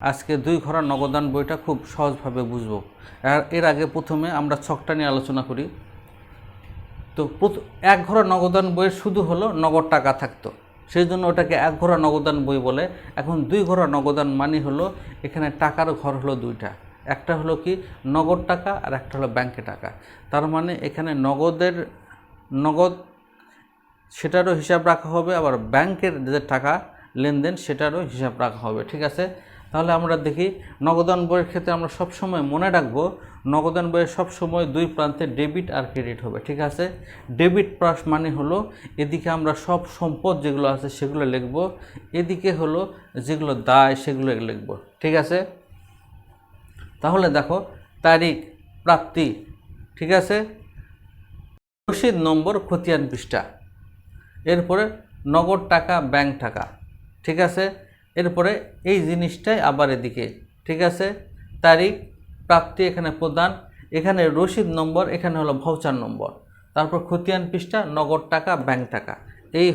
আজকে দুই ঘোড়া নগদান বইটা খুব সহজভাবে বুঝব। এর আগে প্রথমে আমরা ছকটা নিয়ে আলোচনা করি। তো এক ঘোড়া নগদান বইয়ের শুধু হলো নগদ টাকা থাকতো। সেই জন্য ওটাকে এক ঘোড়া নগদান বই বলে। এখন দুই ঘোড়া নগদান মানে হলো এখানে টাকার ঘর হলো দুইটা। একটা হলো কি নগদ টাকা আর একটা হলো ব্যাংকে টাকা। তার মানে এখানে নগদের, নগদ সেটারও হিসাব রাখা হবে, আবার ব্যাংকের যে টাকা লেনদেন সেটারও হিসাব রাখা হবে, ঠিক আছে? তাহলে আমরা দেখি নগদান বইয়ের ক্ষেত্রে আমরা সবসময় মনে রাখব, নগদান বইয়ের সবসময় দুই প্রান্তে ডেবিট আর ক্রেডিট হবে, ঠিক আছে? ডেবিট প্লাস মানে হলো এদিকে আমরা সব সম্পদ যেগুলো আছে সেগুলো লিখব, এদিকে হলো যেগুলো দায় সেগুলো লিখব, ঠিক আছে? তাহলে দেখো, তারিখ, প্রাপ্তি, ঠিক আছে? রসিদ নম্বর, খতিয়ান পৃষ্ঠা, এরপরে নগদ টাকা, ব্যাংক টাকা, ঠিক আছে? এরপরে এই জিনিসটাই আবার এদিকে, ঠিক আছে? তারিখ, প্রাপ্তি এখানে প্রদান, এখানে রসিদ নম্বর, এখানে হলো ভাউচার নম্বর। তারপর খতিয়ান পৃষ্ঠা, নগদ টাকা ব্যাংক টাকা। এই